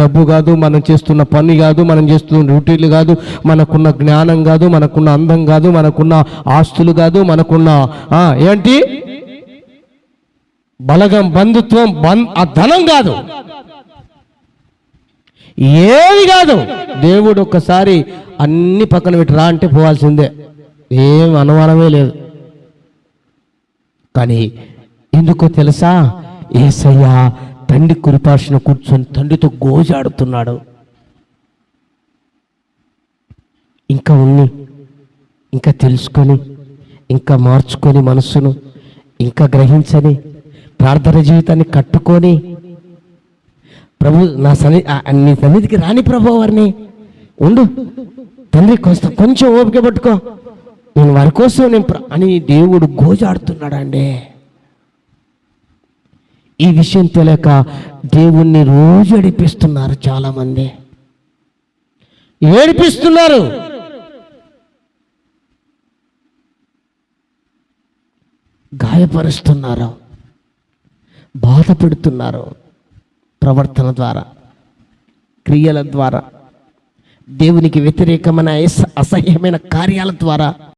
డబ్బు కాదు మనం చేస్తున్న పని కాదు మనం చేస్తున్న డ్యూటీలు కాదు మనకున్న జ్ఞానం కాదు మనకున్న అందం కాదు మనకున్న ఆస్తులు కాదు మనకున్న ఏంటి? బలగం బంధుత్వం బం ఆ ధనం కాదు. ఏది కాదు. దేవుడు ఒక్కసారి అన్ని పక్కన పెట్టి రా అంటే పోవాల్సిందే. ఏం అనుమానమే లేదు. కానీ ఎందుకో తెలుసా? ఏసయ్యా తండ్రి కురిపాషను కూర్చొని తండ్రితో గోజాడుతున్నాడు. ఇంకా ఉన్ని ఇంకా తెలుసుకొని ఇంకా మార్చుకొని మనస్సును ఇంకా గ్రహించని ప్రార్థన జీవితాన్ని కట్టుకొని ప్రభు నా సన్ని నీ సన్నిధికి రాని ప్రభు వారిని ఉండు. తండ్రి కొంత కొంచెం ఓపిక పట్టుకో. నేను వారి కోసం నేను ప్ర- అని దేవుడు గోజాడుతున్నాడండి. ఈ విషయం తెలియక దేవుణ్ణి రోజు ఏడిపిస్తున్నారు చాలామంది. ఏడిపిస్తున్నారు. గాయపరుస్తున్నారు. బాధపడుతున్నారు ప్రవర్తన ద్వారా క్రియల ద్వారా దేవునికి వ్యతిరేకమైన అసహ్యమైన కార్యాల ద్వారా.